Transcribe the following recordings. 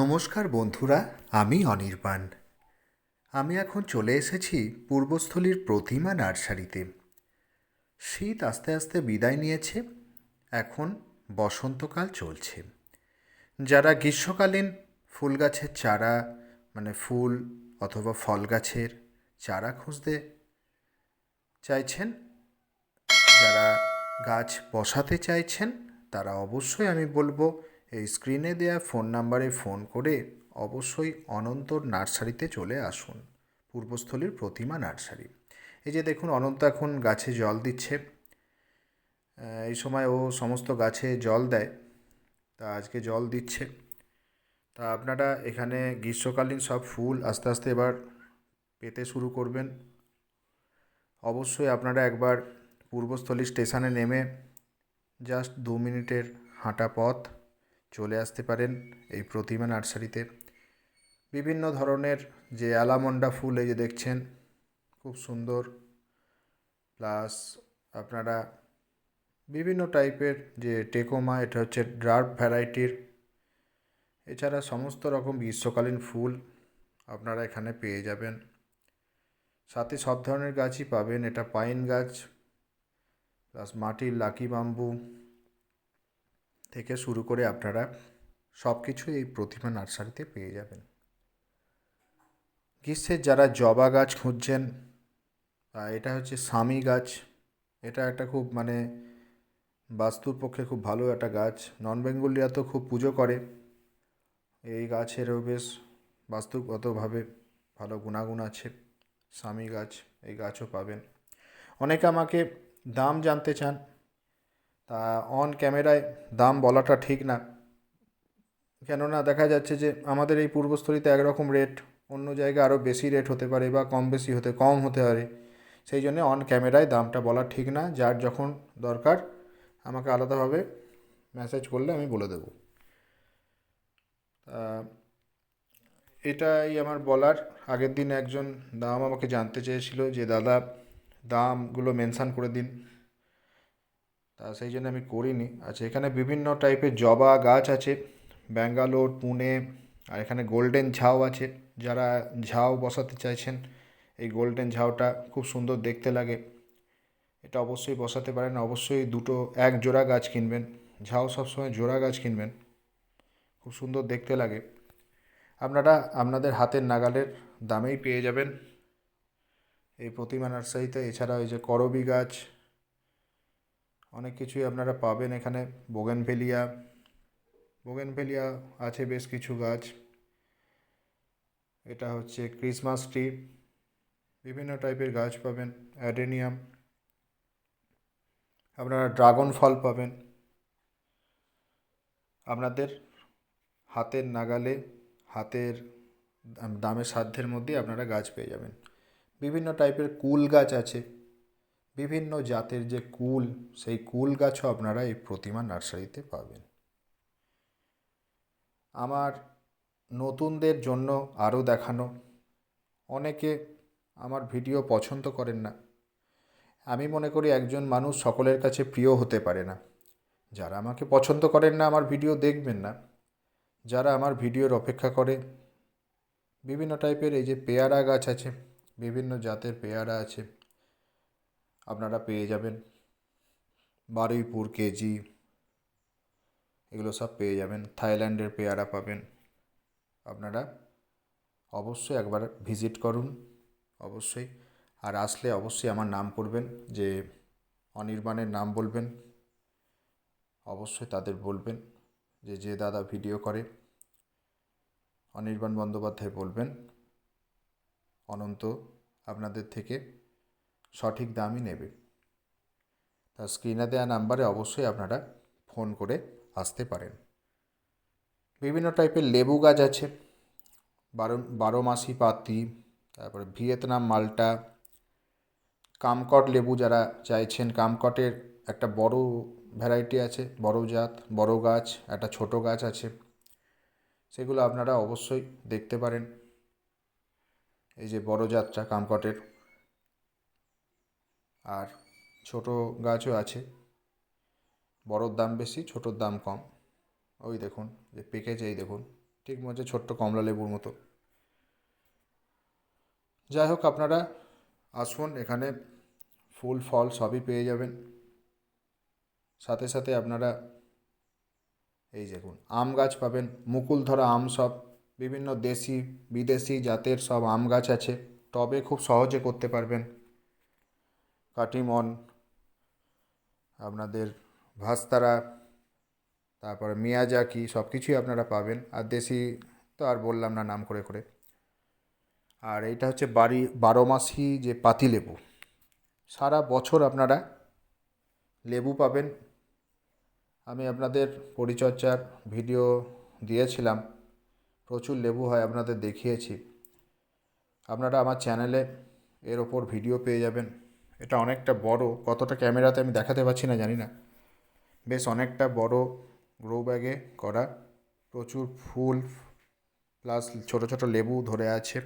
নমস্কার বন্ধুরা, আমি অনির্বাণ। আমি এখন চলে এসেছি পূর্বস্থলীর প্রতিমা নার্সারিতে। শীত আস্তে আস্তে বিদায় নিয়েছে, এখন বসন্তকাল চলছে। যারা গ্রীষ্মকালীন ফুল গাছের চারা মানে ফুল অথবা ফল গাছের চারা খুঁজতে চাইছেন, যারা গাছ বসাতে চাইছেন, তারা অবশ্যই আমি বলব এই স্ক্রিনে দেওয়া ফোন নাম্বারে ফোন করে অবশ্যই অনন্তর নার্সারিতে চলে আসুন। পূর্বস্থলীর প্রতিমা নার্সারি। এই যে দেখুন, অনন্ত এখন গাছে জল দিচ্ছে। এই সময় ও সমস্ত গাছে জল দেয়। তা আজকে জল দিচ্ছে। তা আপনারা এখানে গ্রীষ্মকালীন সব ফুল আস্তে আস্তে এবার পেতে শুরু করবেন। অবশ্যই আপনারা একবার পূর্বস্থলী স্টেশনে নেমে জাস্ট দু মিনিটের হাঁটা পথ চলে আসতে পারেন এই প্রতিমা নার্সারিতে। বিভিন্ন ধরনের যে অ্যালামন্ডা ফুল এই যে দেখছেন, খুব সুন্দর। প্লাস আপনারা বিভিন্ন টাইপের যে টেকোমা, এটা হচ্ছে ড্রার্প ভ্যারাইটির। এছাড়া সমস্ত রকম গ্রীষ্মকালীন ফুল আপনারা এখানে পেয়ে যাবেন। সাথে সব ধরনের গাছই পাবেন, এটা পাইন গাছ, প্লাস মাটির লাকি বাম্বু। থেকে শুরু করে আপনারা সব কিছু এই প্রতিমা নার্সারিতে পেয়ে যাবেন। গ্রীষ্মের যারা জবা গাছ খুঁজছেন এটা হচ্ছে স্বামী গাছ। এটা একটা খুব মানে বাস্তুর পক্ষে খুব ভালো একটা গাছ। নন বেঙ্গলিরা তো খুব পুজো করে। এই গাছেরও বেশ বাস্তুগতভাবে ভালো গুণাগুণ আছে। স্বামী গাছ, এই গাছও পাবেন। অনেকে আমাকে দাম জানতে চান তা অন ক্যামেরায় দাম বলাটা ঠিক না। কেননা দেখা যাচ্ছে যে আমাদের এই পূর্বস্থলীতে একরকম রেট অন্য জায়গায় আরও বেশি রেট হতে পারে বা কম বেশি হতে, কম হতে পারে। সেই জন্য অন ক্যামেরায় দামটা বলা ঠিক না, যার যখন দরকার আমাকে আলাদাভাবে মেসেজ করলে আমি বলে দেবো। এটাই আমার বলার। আগের দিন একজন দাম আমাকে জানতে চেয়েছিল যে, দাদা, দামগুলো মেনশান করে দিন। সেই জন্য আমি করিনি। আচ্ছা এখানে বিভিন্ন টাইপের জবা গাছ আছে। ব্যাঙ্গালোর, পুনে, আর এখানে গোল্ডেন ঝাউ আছে। যারা ঝাউ বসাতে চাইছেন, এই গোল্ডেন ঝাউটা খুব সুন্দর দেখতে লাগে। এটা অবশ্যই বসাতে পারেন। অবশ্যই দুটো, এক জোড়া গাছ কিনবেন। ঝাউ সবসময় জোড়া গাছ কিনবেন। খুব সুন্দর দেখতে লাগে। আপনারা আপনাদের হাতের নাগালের দামেই পেয়ে যাবেন। এই প্রতিমা নার্সারিতে, এছাড়া ওই যে করবি গাছ অনেক কিছুই আপনারা পাবেন এখানে। বোগেনভেলিয়া বোগেনভেলিয়া আছে বেশ কিছু গাছ। এটা হচ্ছে ক্রিসমাস ট্রি। বিভিন্ন টাইপের গাছ পাবেন, অ্যাডেনিয়াম। আপনারা ড্রাগন ফল পাবেন। আপনাদের হাতের নাগালে, হাতের দাম- দামের সাধ্যের মধ্যে আপনারা গাছ পেয়ে যাবেন। বিভিন্ন টাইপের কুল গাছ আছে। বিভিন্ন জাতের যে কুল, সেই কুল গাছও আপনারা এই প্রতিমা নার্সারিতে পাবেন। আমার নতুনদের জন্য আরও দেখানো। অনেকে আমার ভিডিও পছন্দ করেন না। আমি মনে করি একজন মানুষ সকলের কাছে প্রিয় হতে পারে না। যারা আমাকে পছন্দ করেন না, আমার ভিডিও দেখবেন না। যারা আমার ভিডিওর অপেক্ষা করে, বিভিন্ন টাইপের এই যে পেয়ারা গাছ আছে, বিভিন্ন জাতের পেয়ারা আছে আপনারা পেয়ে যাবেন। বারুইপুর কেজি, এগুলো সব পেয়ে যাবেন। থাইল্যান্ডের পেয়ারা পাবেন। আপনারা অবশ্যই একবার ভিজিট করুন, অবশ্যই। আর আসলে অবশ্যই আমার নাম করবেন, যে অনির্বাণের নাম বলবেন, অবশ্যই তাদের বলবেন, যে যে দাদা ভিডিও করে। অনির্বাণ বন্দ্যোপাধ্যায় বলবেন, অনন্ত আপনাদের থেকে সঠিক দামই নেবে। তা স্ক্রিনে দেওয়া নাম্বারে অবশ্যই আপনারা ফোন করে আসতে পারেন। বিভিন্ন টাইপের লেবু গাছ আছে, বারো বারো মাসি পাতি, তারপরে ভিয়েতনাম মালটা, কামকট লেবু যারা চাইছেন, কামকটের একটা বড় ভ্যারাইটি আছে, বড় জাত, বড় গাছ, একটা ছোট গাছ আছে, সেগুলো আপনারা অবশ্যই দেখতে পারেন। এই যে বড় জাতটা কামকটের। আর ছোট গাছও আছে। বড়োর দাম বেশি, ছোটোর দাম কম। ওই দেখুন, যে পেকেছে এই দেখুন, ঠিক মনে ছোট্ট কমলা লেবুর মতো। যাই হোক, আপনারা আসুন, এখানে ফুল, ফল সবই পেয়ে যাবেন। সাথে সাথে আপনারা এই দেখুন, আম গাছ পাবেন মুকুল ধরা আম সব, বিভিন্ন দেশি, বিদেশি জাতের সব আম গাছ আছে। টবে খুব সহজে করতে পারবেন। কাটিমন আপনাদের ভাস্তারা, তারপরে মিয়াজাকি সব কিছুই আপনারা পাবেন। আর দেশি তো আর বললাম না, নাম করে করে। আর এইটা হচ্ছে বাড়ি, বারো মাসি যে পাতি লেবু। সারা বছর আপনারা লেবু পাবেন। আমি আপনাদের পরিচর্যার ভিডিও দিয়েছিলাম। প্রচুর লেবু হয়, আপনাদের দেখিয়েছি। আপনারা আমার চ্যানেলে এর ওপর ভিডিও পেয়ে যাবেন। এটা অনেকটা বড়, কতটা ক্যামেরাতে আমি দেখাতে পারছি না, জানি না। বেশ অনেকটা বড় গ্রো ব্যাগে করা, প্রচুর ফুল প্লাস ছোট ছোট লেবু ধরে আছে।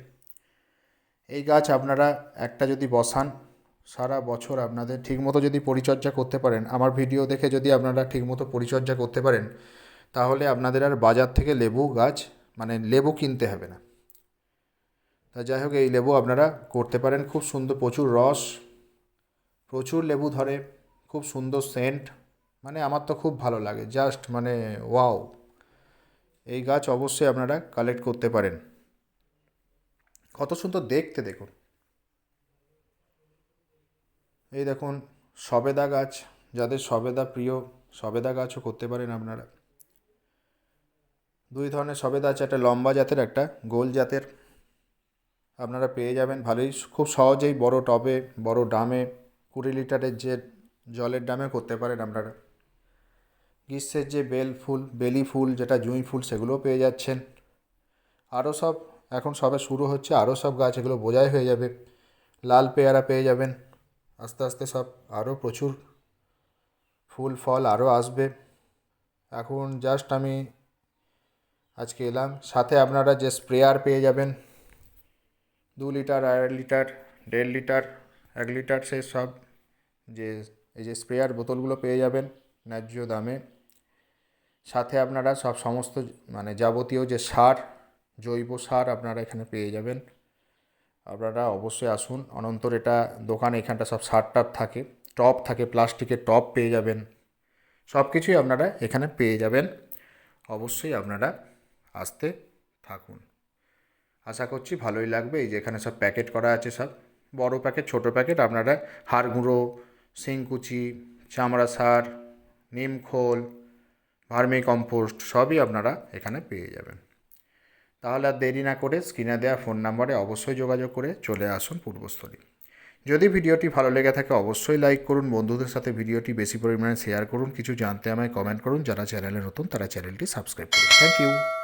এই গাছ আপনারা একটা যদি বসান, সারা বছর আপনাদের ঠিকমতো যদি পরিচর্যা করতে পারেন, আমার ভিডিও দেখে যদি আপনারা ঠিকমতো পরিচর্যা করতে পারেন, তাহলে আপনাদের আর বাজার থেকে লেবু গাছ মানে লেবু কিনতে হবে না। তা যাই হোক, এই লেবু আপনারা করতে পারেন, খুব সুন্দর প্রচুর রস প্রচুর লেবু ধরে, খুব সুন্দর সেন্ট মানে আমার তো খুব ভালো লাগে জাস্ট মানে ওয়াও এই গাছ অবশ্যই আপনারা কালেক্ট করতে পারেন। কত সুন্দর দেখতে দেখুন। এই দেখুন, সবেদা গাছ, যাদের সবেদা প্রিয়, সবেদা গাছও করতে পারেন আপনারা। দুই ধরনের সবেদা আছে, একটা লম্বা জাতের, একটা গোল জাতের। আপনারা পেয়ে যাবেন ভালোই, খুব সহজেই বড় টবে, বড় ড্রামে কুড়ি লিটারের যে জলের ড্রামে করতে পারেন আপনারা। গ্রীষ্মের যে বেল ফুল, বেলি ফুল, যেটা জুঁই ফুল, সেগুলোও পেয়ে যাচ্ছেন। আরও সব, এখন সবে শুরু হচ্ছে, আরও সব গাছ এগুলো বোঝাই হয়ে যাবে। লাল পেয়ারা পেয়ে যাবেন। আস্তে আস্তে সব, আরও প্রচুর ফুল, ফল আরও আসবে। এখন জাস্ট আমি আজকে এলাম। সাথে আপনারা যে স্প্রেয়ার পেয়ে যাবেন, দু লিটার, আড়াই লিটার, দেড় লিটার, এক লিটার, সে সব যে এই যে স্প্রেয়ার বোতলগুলো পেয়ে যাবেন ন্যায্য দামে। সাথে আপনারা সব সমস্ত মানে যাবতীয় যে সার, জৈব সার আপনারা এখানে পেয়ে যাবেন। আপনারা অবশ্যই আসুন। অনন্তর এটা দোকান এখানটা সব সার টার থাকে, টপ থাকে, প্লাস্টিকের টপ পেয়ে যাবেন। সব কিছুই আপনারা এখানে পেয়ে যাবেন। অবশ্যই আপনারা আসতে থাকুন। আশা করছি ভালোই লাগবে। এই যে এখানে সব প্যাকেট করা আছে সব। বড় প্যাকেট, ছোট প্যাকেট, আপনারা হাড় গুঁড়ো শিংকুচি চামড়া সার নিমখোল, ভার্মি কম্পোস্ট সবই আপনারা এখানে পেয়ে যাবেন। তাহলে আর দেরি না করে স্ক্রিনে দেওয়া ফোন নাম্বারে অবশ্যই যোগাযোগ করে চলে আসুন পূর্বস্থলী। যদি ভিডিওটি ভালো লেগে থাকে অবশ্যই লাইক করুন, বন্ধুদের সাথে ভিডিওটি বেশি পরিমাণে শেয়ার করুন, কিছু জানতে আমায় কমেন্ট করুন, যারা চ্যানেলে নতুন তারা চ্যানেলটি সাবস্ক্রাইব করুন। Thank you.